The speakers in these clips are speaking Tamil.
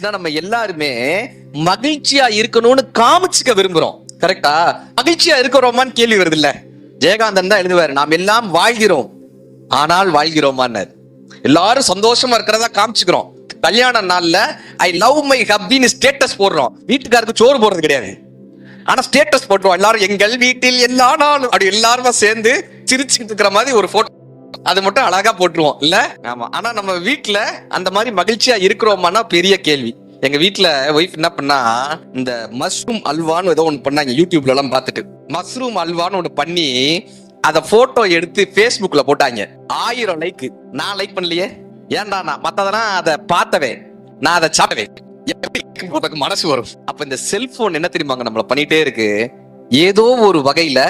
நம்ம எல்லாருமே மகிழ்ச்சியா இருக்கணும்னு காமிச்சுக்க விரும்புறோம். கரெக்டா மகிழ்ச்சியா இருக்கிறோமான்னு கேள்வி வருது இல்ல ஜெயகாந்தன் தான் எழுதுவாரு நாம் எல்லாம் வாழ்கிறோம் ஆனால் வாழ்கிறோமான்னு எல்லாரும் சந்தோஷமா இருக்கிறதா காமிச்சுக்கிறோம். கல்யாண நாள்ல ஐ லவ் மை ஹப்பின்னு ஸ்டேட்டஸ் போடுறோம். வீட்டுக்காருக்கு சோறு போடுறது கிடையாது. ஆனா ஸ்டேட்டஸ் போட்டுருவோம். எல்லாரும் எங்கள் வீட்டில் எல்லா நாளும் அப்படி எல்லாருமே சேர்ந்து சிரிச்சுக்கிட்டு இருக்கிற மாதிரி ஒரு போட்டோ அது மட்டும் அழகா போட்டுருவோம். இல்ல? ஆமா. ஆனா நம்ம வீட்டுல அந்த மாதிரி மகிழ்ச்சியா இருக்கிறோமான்னா பெரிய கேள்வி. எங்க வீட்டுல ஒய்ஃப் என்ன பண்ணா இந்த மஷ்ரூம் அல்வான்னு ஏதோ ஒன்று பண்ணாங்க யூடியூப்ல எல்லாம் பார்த்துட்டு. மஷ்ரூம் அல்வான்னு ஒன்று பண்ணி அத போட்டோ எடுத்து Facebookல போட்டாங்க. ஆயிரம் லைக் நான் லைக் பண்ணலையே. ஏன்டா நான் மத்ததெல்லாம் அதை பார்த்தவே நான் அதை சாப்பிட்டவேன். எப்படி உனக்கு மனசு வரும். அப்ப இந்த செல்போன் என்ன தெரியுமாங்க நம்மள பண்ணிட்டே இருக்கு? ஏதோ ஒரு வகையில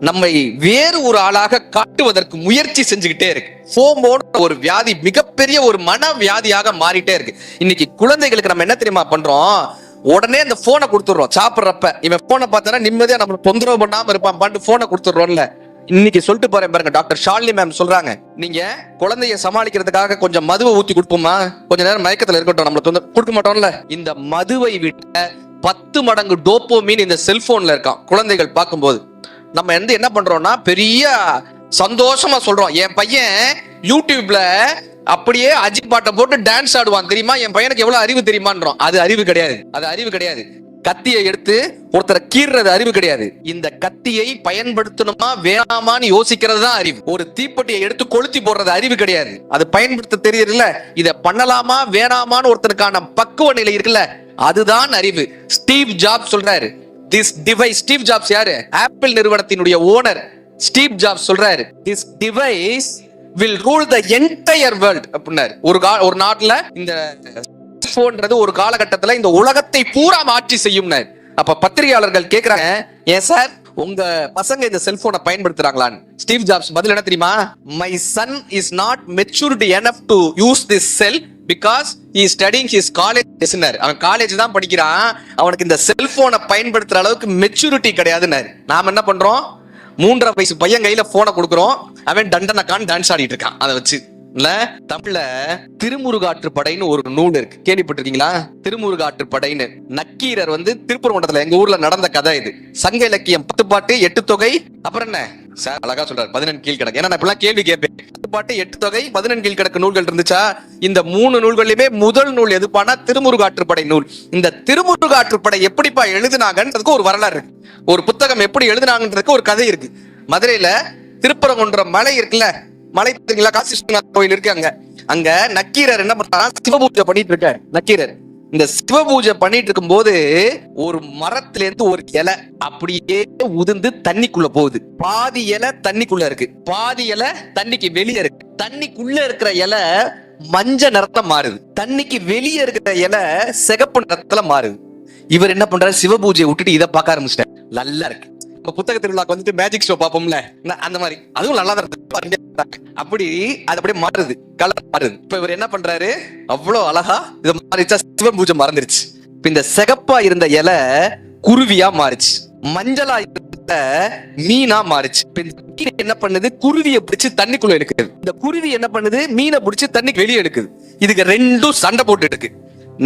நம்மை வேறு ஒரு ஆளாக காட்டுவதற்கு முயற்சி செஞ்சுக்கிட்டே இருக்கு. ஃபோமோட ஒரு வியாதி மிகப்பெரிய ஒரு மன வியாதியாக மாறிட்டே இருக்கு. இன்னைக்கு குழந்தைகளுக்கு நம்ம என்ன தெரியுமா பண்றோம்? உடனே அந்த போனை கொடுத்துடுறோம். சாப்பிட்றப்ப. இவன் போனை பார்த்தானா நிம்மதியா நம்ம தொந்தரவு பண்ணாம இருப்பான் பாட்டு போனை கொடுத்துடுறோம்ல. இன்னைக்கு சொல்லிட்டு போறேன் பாருங்க டாக்டர் ஷாலினி மேம் சொல்றாங்க. நீங்க குழந்தைய சமாளிக்கிறதுக்காக கொஞ்சம் மதுவை ஊத்தி கொடுப்போமா? கொஞ்ச நேரம் மயக்கத்துல இருக்கட்டும் நம்மள தொந்த கொடுக்க மாட்டோம்ல. இந்த மதுவை விட்ட பத்து மடங்கு டோப்போமீன் இந்த செல்போன்ல இருக்கான். குழந்தைகள் பார்க்கும்போது. நம்ம வந்து என்ன பண்றோம்னா பெரிய சந்தோஷமா சொல்றோம். என் பையன் யூடியூப்ல அப்படியே அஜித் பாட்டை போட்டு டான்ஸ் ஆடுவான். தெரியுமா? என் பையனுக்கு எவ்வளவு அறிவு தெரியுமான்றோம். அது அறிவு கிடையாது. அது அறிவு கிடையாது. கத்தியை எடுத்து ஒருத்தரை கீறுறது அறிவு கிடையாது. இந்த கத்தியை பயன்படுத்தணுமா வேணாமான்னு யோசிக்கிறது தான் அறிவு. ஒரு தீப்பெட்டியை எடுத்து கொளுத்தி போடுறது அறிவு கிடையாது. அது பயன்படுத்த தெரியல இதை பண்ணலாமா வேணாமான்னு ஒருத்தருக்கான பக்குவ நிலை இருக்குல்ல. அதுதான் அறிவு. ஸ்டீவ் ஜாப் சொல்றாரு. திஸ் டிவைஸ் ஸ்டீவ் ஜாப்ஸ் யாரு? ஆப்பிள் நிறுவனத்தினுடைய ஓனர் ஸ்டீவ் ஜாப்ஸ் சொல்றாரு this device will rule the entire world அப்படின்னாரு. ஒரு கா ஒரு நாட்டுல இந்த போன்றது ஒரு காலகட்டத்துல இந்த உலகத்தை பூரா மாற்றி செய்யும்னாரு. அப்ப பத்திரிகையாளர்கள் கேக்குறாங்க ஏன் சார் உங்க பசங்க இந்த செல்போனை பயன்படுத்துறாங்களான்னு. ஸ்டீவ் ஜாப்ஸ் பதில் என்ன தெரியுமா? My son is not maturity enough to use this cell because he studying his college லெசனர் அவன் காலேஜ் தான் படிக்கிறான். அவனுக்கு இந்த செல்போனை பயன்படுத்துற அளவுக்கு மெச்சூரிட்டி கிடையாதுன்னாரு நாம என்ன பண்றோம்? மூன்றரை வயசு பையன் கையில போனை கொடுக்குறோம். அவன் டண்டனக்கான் டான்ஸ் ஆடிட்டு இருக்கான். அதை வச்சு இல்ல? தமிழ்ல திருமுருகாற்று படைன்னு ஒரு நூல் இருக்கு. கேள்விப்பட்டிருக்கீங்களா? திருமுருகாற்று படைன்னு. நக்கீரர் வந்து திருப்பரங்குன்றத்துல எங்க ஊர்ல நடந்த கதை இது. சங்க இலக்கியம் பத்து பாட்டு எட்டு தொகை அப்புறம் என்ன? சார் அழகா சொல்றாரு பதினெண்டு கீழ் கிடக்கு ஏன்னா நான் இப்பெல்லாம் கேள்வி கேட்பேன். பாட்டு எட்டு தொகை பதினெண்டு கீழ் கிடக்கு நூல்கள் இருந்துச்சா? இந்த மூணு நூல்களிலுமே முதல் நூல் எதுப்பானா திருமுருகாற்றுப்படை நூல். இந்த திருமுருகாற்றுப்படை எப்படிப்பா எழுதினாங்கன்றதுக்கு ஒரு வரலாறு இருக்கு. ஒரு புத்தகம் எப்படி எழுதுனாங்கன்றதுக்கு ஒரு கதை இருக்கு. மதுரையில திருப்பரங்குன்றம் மலை இருக்குல்ல? மலை பார்த்தீங்களா காசி கோயில் இருக்கு அங்க. அங்க நக்கீரர் என்ன பண்றாரா சிவபூஜை பண்ணிட்டு இருக்காரு நக்கீரர். இந்த சிவபூஜை பண்ணிட்டு இருக்கும்போது ஒரு மரத்துல இருந்து ஒரு இலை அப்படியே உதிர்ந்து தண்ணிக்குள்ள போகுது. பாதி இலை தண்ணிக்குள்ள இருக்கு. பாதி இலை தண்ணிக்கு வெளியே இருக்கு. தண்ணிக்குள்ள இருக்கிற இலை மஞ்ச நிறத்துல மாறுது. தண்ணிக்கு வெளியே இருக்கிற இலை சிகப்பு நிறத்துல மாறுது. இவர் என்ன பண்றாரு? சிவபூஜையை விட்டுட்டு இதை பார்க்க ஆரம்பிச்சிட்டார். நல்லா இருக்கு. இப்ப புத்தக திருவிழாக்கு வந்துட்டு மேஜிக் ஷோ பார்ப்போம்ல? அந்த மாதிரி. அதுவும் நல்லா தான் இருக்கு. அப்படி அது அப்படியே மாறுது. கலர் மாறுது. இப்ப இவர் என்ன பண்றாரு? அவ்வளவு அழகா இதை மாறிச்சா பூஜை மறந்துருச்சு. இப்ப இந்த சிகப்பா இருந்த இலை குருவியா மாறுச்சு. மஞ்சளா இருந்த மீனா மாறுச்சு. இந்த மீன் என்ன பண்ணுது? குருவியை பிடிச்சு தண்ணிக்குள்ள எடுக்குது. இந்த குருவி என்ன பண்ணுது? மீனை பிடிச்சு தண்ணிக்கு வெளியே எடுக்குது. இதுக்கு ரெண்டும் சண்டை போட்டு எடுக்கு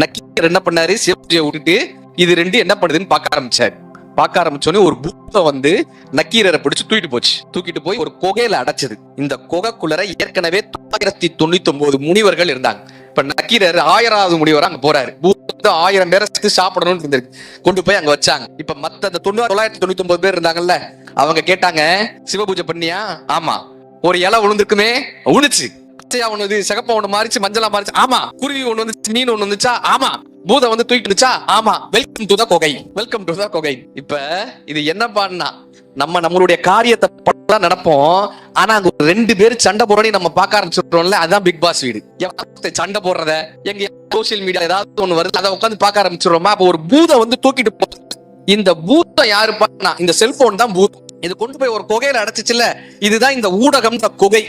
நக்கீர் என்ன பண்ணாரு? சிவபூஜையை விட்டுட்டு இது ரெண்டு என்ன பண்ணுதுன்னு பார்க்க ஆரம்பிச்சாரு. பார்க்க ஆரம்பிச்சோடனே ஒரு பூத்தம் வந்து நக்கீரரை பிடிச்சு தூக்கிட்டு போச்சு. தூக்கிட்டு போய் ஒரு குகையில அடைச்சது. இந்த குகைக்குள்ளர ஏற்கனவே தொள்ளாயிரத்தி தொண்ணூத்தி ஒன்பது முனிவர்கள் இருந்தாங்க. இப்ப நக்கீரர் ஆயிராவது முனிவர் அங்க போறாரு. வந்து ஆயிரம் பேரை சாப்பிடணும்னு இருந்திருக்கு. கொண்டு போய் அங்க வச்சாங்க. இப்ப மத்த அந்த தொண்ணூறு தொள்ளாயிரத்தி தொண்ணூத்தி ஒன்பது பேர் இருந்தாங்கல்ல அவங்க கேட்டாங்க சிவபூஜை பண்ணியா? ஆமா. ஒரு இலை விழுந்திருக்குமே உணுச்சு பச்சையா ஒண்ணு சிகப்பா ஒண்ணு மாறிச்சு மஞ்சளா மாறிச்சு. ஆமா. குருவி ஒண்ணு வந்துச்சு மீன் ஒண்ணு வந்துச்சா? ஆமா. பூதம் வந்து தூக்கிட்டுச்சா ஆமா. Welcome to the kogai welcome to the kogai இப்ப இது என்ன பண்ணா நம்ம நம்மளுடைய காரியத்தை நடப்போம். ஆனா அங்க ஒரு ரெண்டு பேர் சண்டை போறோன்னு நம்ம பார்க்க ஆரம்பிச்சிடுறோம்ல அதான் பிக் பாஸ் வீடு. சண்டை போடுறத எங்க சோசியல் மீடியா ஏதாவது ஒண்ணு வருது அதை உட்காந்து பார்க்க ஆரம்பிச்சிடுறோமா அப்ப ஒரு பூதம் வந்து தூக்கிட்டு போ இந்த பூத்தம் யாரு பண்ணா இந்த செல்போன் தான் பூத்தம் இது கொண்டு போய் ஒரு குகையில அடைச்சிச்சுல இதுதான் இந்த ஊடகம் இந்த குகை.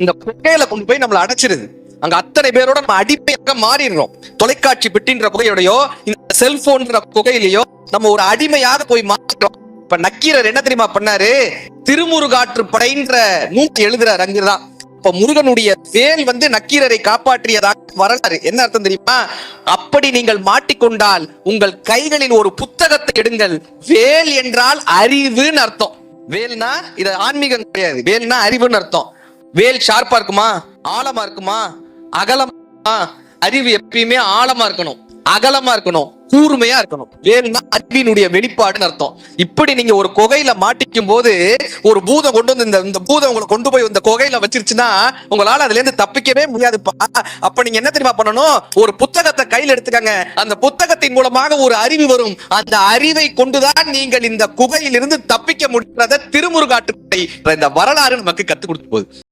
இந்த குகையில கொண்டு போய் நம்மள அடைச்சிருது. அங்க அத்தனை பேரோட நம்ம அடிமையாக மாறிடுறோம். தொலைக்காட்சி பெட்டின்ற புகையோடையோ இந்த செல்போன்ற புகையிலையோ நம்ம ஒரு அடிமையாக போய் மாறிடுறோம் இப்ப நக்கீரர் என்ன தெரியுமா பண்ணாரு? திருமுருகாற்று படைன்ற நூற்றி எழுதுறாரு அங்கிருதான் இப்ப முருகனுடைய வேல் வந்து நக்கீரரை காப்பாற்றியதாக வரலாறு. என்ன அர்த்தம் தெரியுமா? அப்படி நீங்கள் மாட்டிக்கொண்டால் உங்கள் கைகளில் ஒரு புத்தகத்தை எடுங்கள். வேல் என்றால் அறிவுன்னு அர்த்தம். வேல்னா இது ஆன்மீகம் கிடையாது. வேல்னா அறிவுன்னு அர்த்தம். வேல் ஷார்ப்பா இருக்குமா? ஆழமா இருக்குமா? அகலமா அறிவு எப்பயுமே ஆழமா இருக்கணும். அகலமா இருக்கணும். கூர்மையா இருக்கணும். வேணும்னா அறிவினுடைய வெளிப்பாடுன்னு அர்த்தம். இப்படி நீங்க ஒரு குகையில மாட்டிக்கும் போது ஒரு பூதம் கொண்டு வந்து இந்த இந்த பூதம் உங்களை கொண்டு போய் இந்த குகையில வச்சிருச்சுன்னா உங்களால அதுல இருந்து தப்பிக்கவே முடியாதுப்பா. அப்ப நீங்க என்ன தெரியுமா பண்ணணும்? ஒரு புத்தகத்தை கையில எடுத்துக்கங்க. அந்த புத்தகத்தின் மூலமாக ஒரு அறிவு வரும். அந்த அறிவை கொண்டுதான் நீங்கள் இந்த குகையிலிருந்து தப்பிக்க முடியாத திருமுருகாட்டு இந்த வரலாறு நமக்கு கத்து கொடுத்து போகுது.